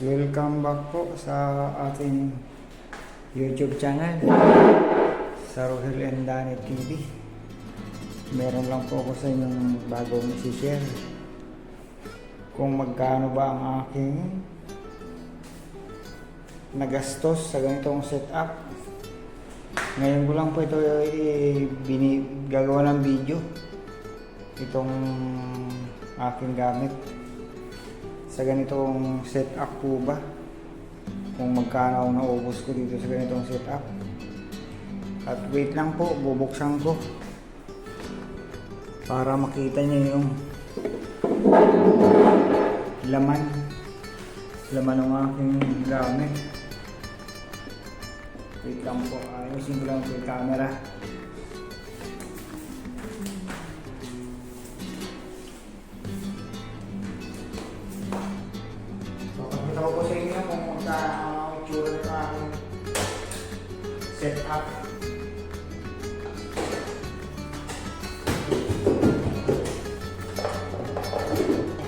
Welcome back po sa ating YouTube channel sa Rohel and Danny TV. Meron lang po ako sa inyong bagong isi-share. Kung magkano ba ang aking nagastos sa ganitong setup. Ngayon ko lang po ito i- bini, gagawa ng video. Itong aking gamit sa ganitong setup po ba? Kung magkano ang naubos ko dito sa ganitong setup. At wait lang po bubuksan ko. Para makita niyo yung laman. Laman ng aking gamit. Wait lang po ayusin ko lang po yung camera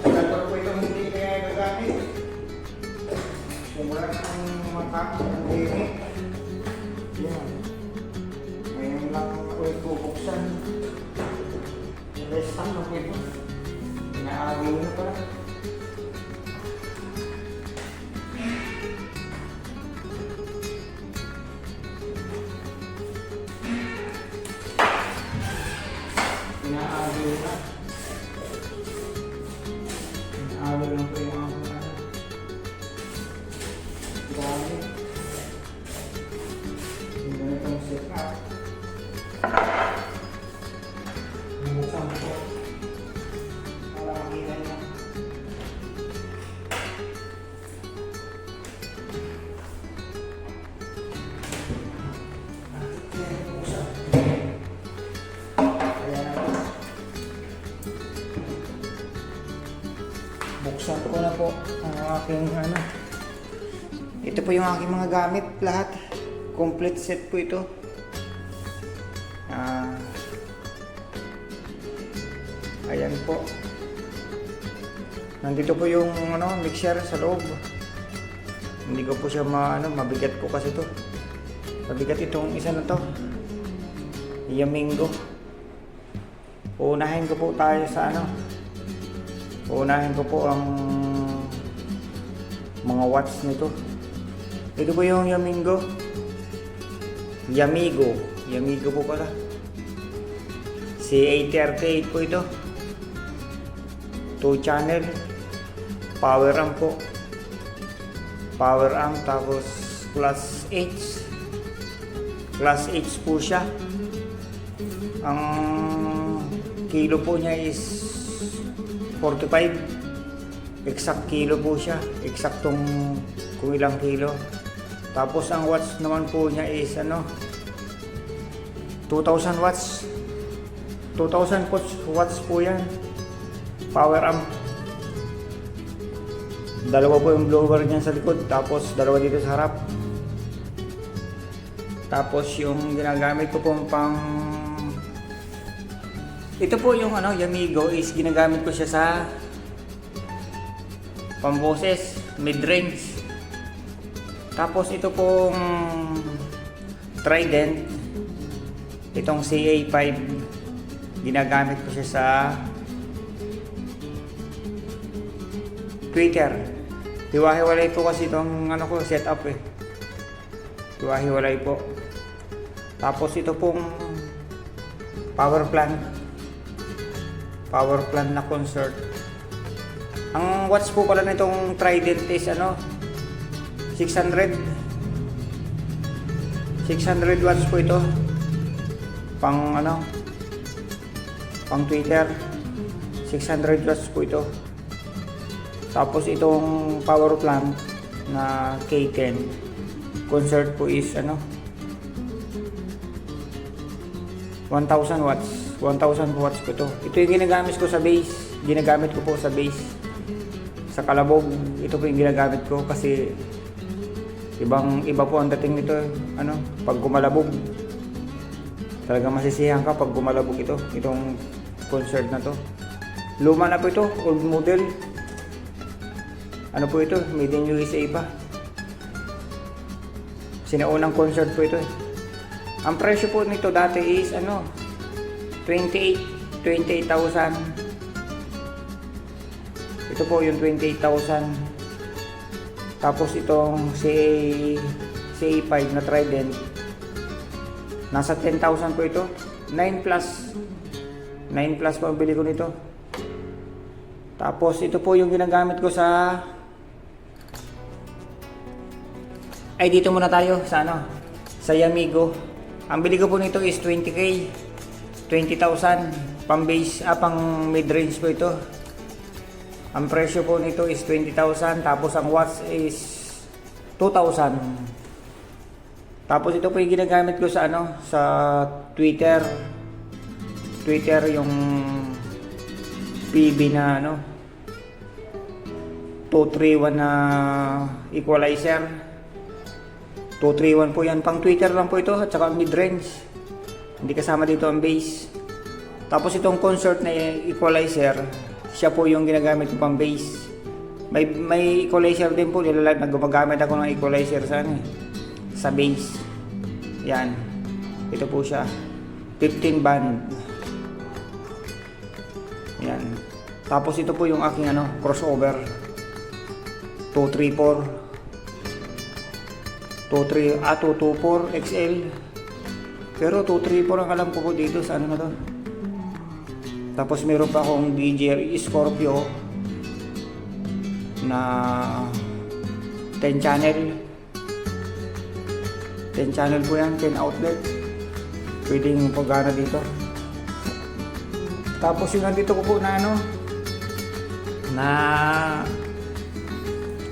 Pa po itong hindi kaya gagamit. Simula ng mata, ng dini. Yan. Ngayon lang ako bubuksan. Rest na po ito. Pala. Aking ano. Ito po yung aking mga gamit lahat. Complete set po ito. Ah. ayan po. Nandito po yung ano, mixer sa loob. Hindi ko po siya ma, ano, mabigat po kasi to. Mabigat itong isa na to. Yamingo. Uunahin ko po tayo sa ano. Uunahin ko po ang mga watts nito. Ito po yung Yamingo. Yamigo. Yamigo po pala. C838 po ito. 2 channel. Power amp po. Power amp tapos plus H. Plus H po siya. Ang kilo po niya is 45. Exact kilo po siya. Eksaktong kung ilang kilo. Tapos ang watts naman po niya is ano 2000 watts. 2000 watts, po yan. Power amp. Dalawa po yung blower niya sa likod. Tapos dalawa dito sa harap. Tapos yung ginagamit ko pong pang ito po yung ano, Yamigo is ginagamit ko siya sa pamboses, mid-range. Tapos ito pong Trident, itong CA5, ginagamit ko siya sa Twitter. Hiwa-hiwalay po kasi itong ano ko, setup eh. Hiwa-hiwalay po. Tapos ito pong power plant power plant na concert. Ang watts po pala nitong Trident is ano 600 600 watts po ito. Pang ano pang Twitter 600 watts po ito. Tapos itong power plant na K10 concert po is ano 1,000 watts. 1,000 watts ko to. Ito yung ginagamit ko sa base. Ginagamit ko po sa base. Sa kalabog, ito po yung ginagamit ko kasi ibang iba po ang dating nito. Ano, pag gumalabog. Talaga masisiyahan ka pag gumalabog ito. Itong concert na to. Luma na po ito, old model. Ano po ito? Made in USA pa. Sinaunang concert po ito eh. Ang presyo po nito dati is ano, 28, 28,000. Ito po yung 28,000. Tapos itong CA, CA5 na Trident, nasa 10,000 po ito. 9 plus. 9 plus po ang bili ko nito. Tapos ito po yung ginagamit ko sa ay dito muna tayo sa ano sa Yamigo. Ang bili ko po nito is 20k. 20,000 pang base ah, pang mid-range po ito. Ang presyo po nito is 20,000 tapos ang watts is 2,000. Tapos ito po yung ginagamit ko sa ano sa Twitter. Twitter yung PB na ano 231 na equalizer 231 po yan pang Twitter lang po ito at saka mid-range hindi kasama dito ang base tapos itong concert na equalizer siya po yung ginagamit ko pang base may, may equalizer din po nilalag na gumagamit ako ng equalizer sa ano eh, sa base yan ito po siya 15 band yan. Tapos ito po yung aking ano, crossover. 234 23 ah 224 XL. Pero 234 ang alam ko po dito sa ano na to. Tapos meron pa akong DJI Scorpio na 10 channel. 10 channel po yan, 10 outlet. Pwedeng pagana dito. Tapos yung nandito ko po na ano, na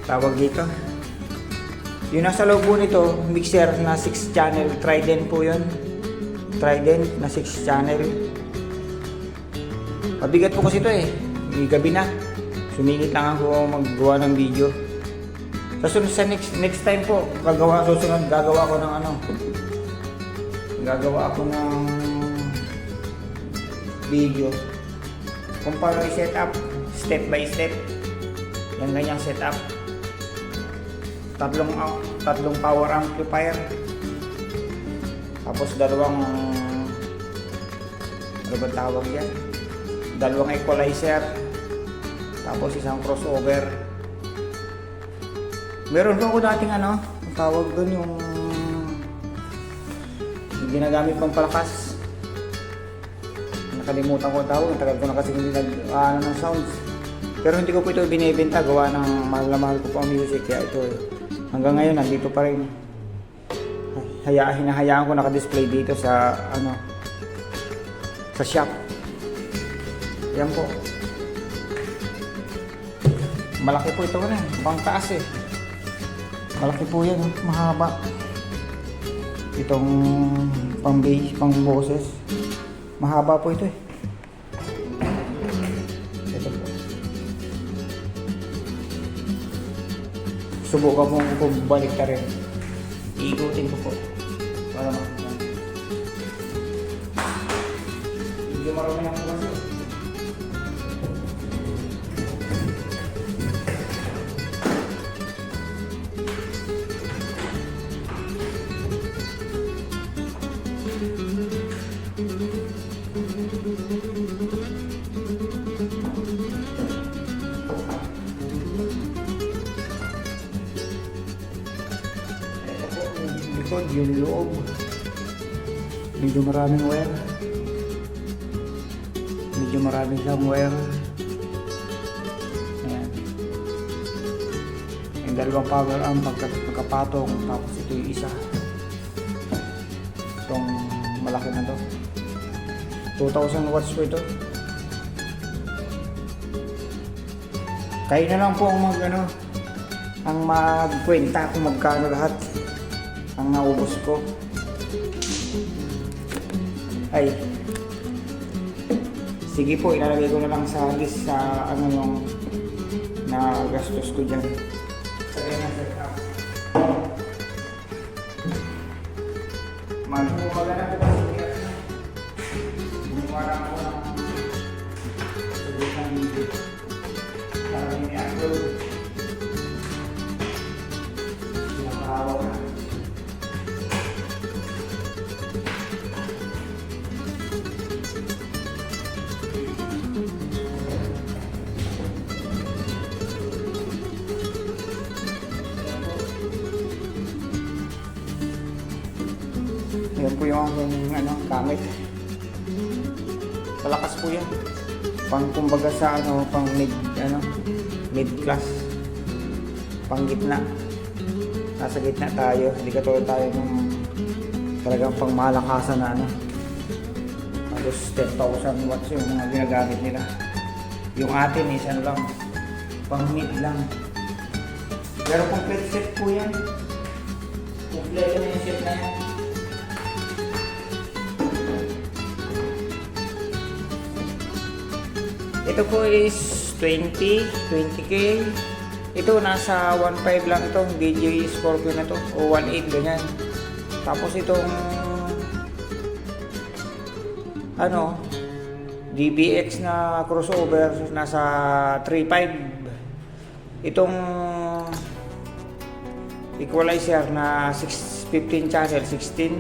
tawag dito. Yung nasa loob po nito, mixer na 6 channel, Trident po yun. Trident na 6 channel. Mabigat po kasi ito eh. May gabi na. Sumingit lang ako maggawa ng video. Sunod sa next next time po, gagawa susunod gagawa ko ng ano. Gagawa ako ng video kung paano i-set up step by step yung ganyang setup tatlong au- tatlong power amplifier tapos dalawang ano ba tawag yan dalawang equalizer tapos isang crossover meron po ako dating ano ang tawag doon yung yung ginagamit pang palakas nakalimutan ko tawag, tagal ko na kasi hindi nag ano ng sounds. Pero hindi ko po ito binibenta, gawa ng mahal na mahal ko po ang music, kaya ito hanggang ngayon nandito pa rin. Hayaan, hinahayaan ko naka-display dito sa ano sa shop. Yan po. Malaki po ito rin, pang taas eh. Malaki po yan, oh. mahaba. Itong pang bass, pang boses. Mahaba po ito eh. Subukan mo po balik ka rin. Iikutin ko po. Para makita. Medyo marami na po likod, yung loob. Medyo maraming wire. Medyo maraming siyang wire. Ayan. Yung dalawang power arm pagka, pagkapatong, tapos ito yung isa. Itong malaki na to. 2,000 watts po ito. Kayo na lang po ang mag ano, ang magkwenta kung magkano lahat ang naubos ko. Ay, sige po, ilalagay ko na lang sa list sa ano yung na gastos ko dyan. Sa ganyan set up. Magpumaga na po ano, gamit. Malakas po yan. Pang kumbaga sa ano, pang mid, ano, mid class. Pang gitna. Nasa gitna tayo. Hindi katulad tayo ng talagang pang malakasan na ano. Halos 10,000 watts yung mga ginagamit nila. Yung atin is ano lang, pang mid lang. Pero complete set po yan. Kompleto na yung set na yan. Ito po is 20, 20k. Ito nasa 1.5 lang itong DJI Scorpio na to o 1.8 ganyan. Tapos itong ano DBX na crossover nasa 3.5. Itong equalizer na 6, 15 channel, 16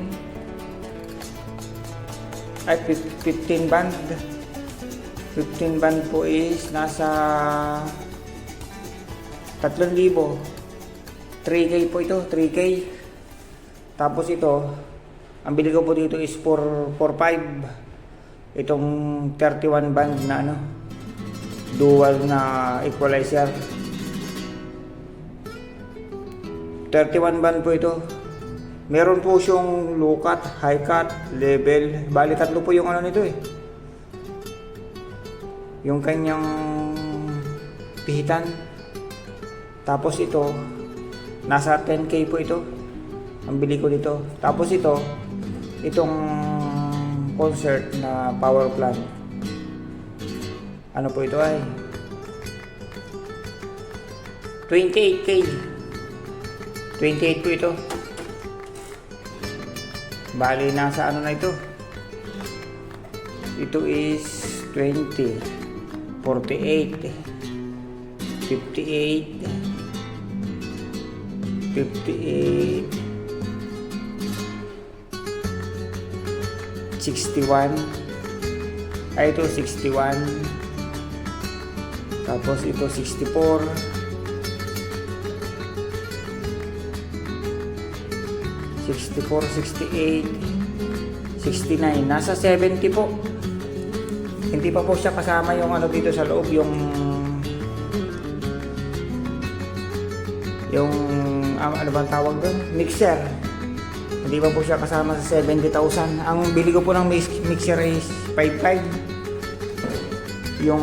ay 15 band 15 band po is nasa 3,000 3K po ito 3K tapos ito ang bili ko po dito is 4, 4.5 itong 31 band na ano dual na equalizer. 31 band po ito. Meron po siyang low cut, high cut, level. Bali tatlo po yung ano nito eh yung kanyang pihitan. Tapos ito, nasa 10k po ito. Ang bili ko dito. Tapos ito, itong concert na power plant. Ano po ito ay? 28k. 28 po ito. Bali, nasa ano na ito? Ito is 20. 48 58 58 61 ay ito 61 tapos ito 64 64, 68, 69. Nasa 70 po. Hindi pa po siya kasama yung ano dito sa loob, yung yung um, ano bang tawag doon? Mixer. Hindi pa po siya kasama sa 70,000. Ang bili ko po ng mix- mixer is 55. Yung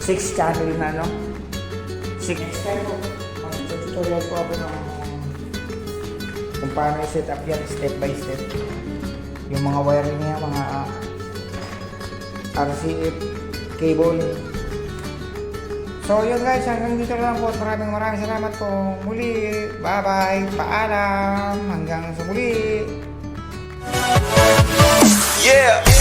6 channel na no? 6 next time po. Mag-tutorial po ako ng kung paano i-set up yan step by step yung mga wiring niya, mga uh, RCF cable. So yun guys, hanggang dito lang po. Maraming maraming salamat po. Muli, bye-bye, paalam, hanggang sa muli. Yeah.